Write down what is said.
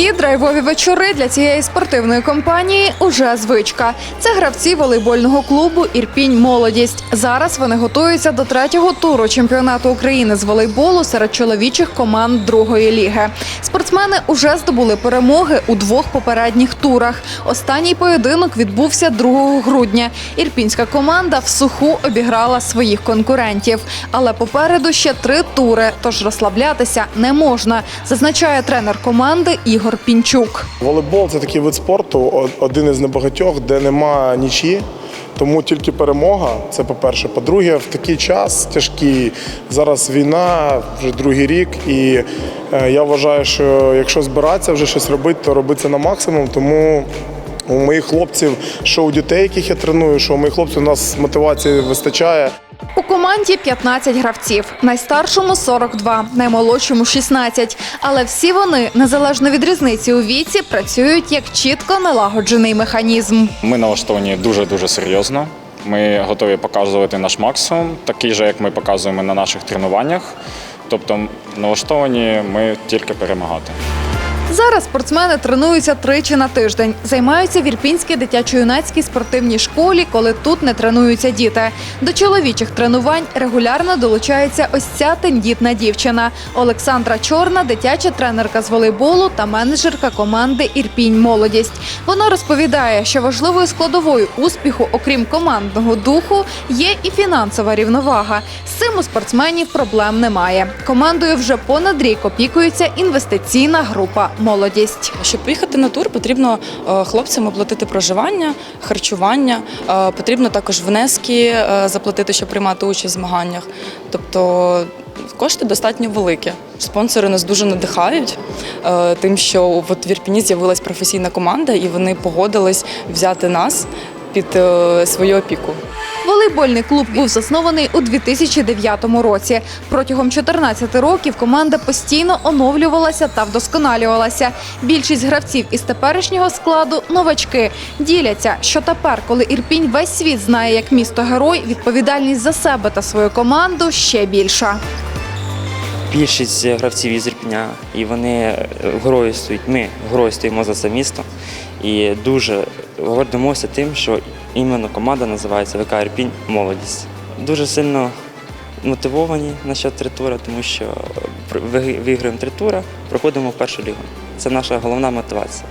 Такі драйвові вечори для цієї спортивної компанії уже звичка. Це гравці волейбольного клубу Ірпінь Молодість. Зараз вони готуються до третього туру чемпіонату України з волейболу серед чоловічих команд другої ліги. Спортсмени уже здобули перемоги у двох попередніх турах. Останній поєдинок відбувся 2 грудня. Ірпінська команда в суху обіграла своїх конкурентів. Але попереду ще три тури, тож розслаблятися не можна, зазначає тренер команди Ігор Пінчук. Волейбол це такий вид спорту, один із небагатьох, де нема нічі. Тому тільки перемога. Це по-перше. По-друге, в такий час тяжкий. Зараз війна, вже другий рік. І е, я вважаю, що якщо збиратися вже щось робити, то робити це на максимум. Тому у моїх хлопців, що у дітей, яких я треную, що у моїх хлопців у нас мотивації вистачає. Команді 15 гравців, найстаршому 42, наймолодшому 16. Але всі вони, незалежно від різниці у віці, працюють як чітко налагоджений механізм. Ми налаштовані дуже дуже серйозно. Ми готові показувати наш максимум, такий же, як ми показуємо на наших тренуваннях. Тобто налаштовані ми тільки перемагати. Зараз спортсмени тренуються тричі на тиждень. Займаються в Ірпінській дитячо-юнацькій спортивній школі, коли тут не тренуються діти. До чоловічих тренувань регулярно долучається ось ця тендітна дівчина. Олександра Чорна, дитяча тренерка з волейболу та менеджерка команди Ірпінь Молодість. Вона розповідає, що важливою складовою успіху, окрім командного духу, є і фінансова рівновага. З цим у спортсменів проблем немає. Командою вже понад рік опікується інвестиційна група Молодість. Щоб поїхати на тур, потрібно е, хлопцям оплатити проживання, харчування, е, потрібно також внески е, заплатити, щоб приймати участь в змаганнях. Тобто кошти достатньо великі. Спонсори нас дуже надихають, тим, що в Ірпіні з'явилась професійна команда, і вони погодились взяти нас під свою опіку. Волейбольний клуб був заснований у 2009 році. Протягом 14 років команда постійно оновлювалася та вдосконалювалася. Більшість гравців із теперішнього складу новачки діляться, що тепер, коли Ірпінь весь світ знає як місто герой, відповідальність за себе та свою команду ще більша. більшість гравців із Ірпеня, і вони е, герої стоять. Ми герої стоїмо за це місто. І дуже гордимося тим, що іменно команда називається ВК Ірпінь Молодість. Дуже сильно мотивовані насчет три тура, тому що виграємо три тури, проходимо в першу лігу. Це наша головна мотивація.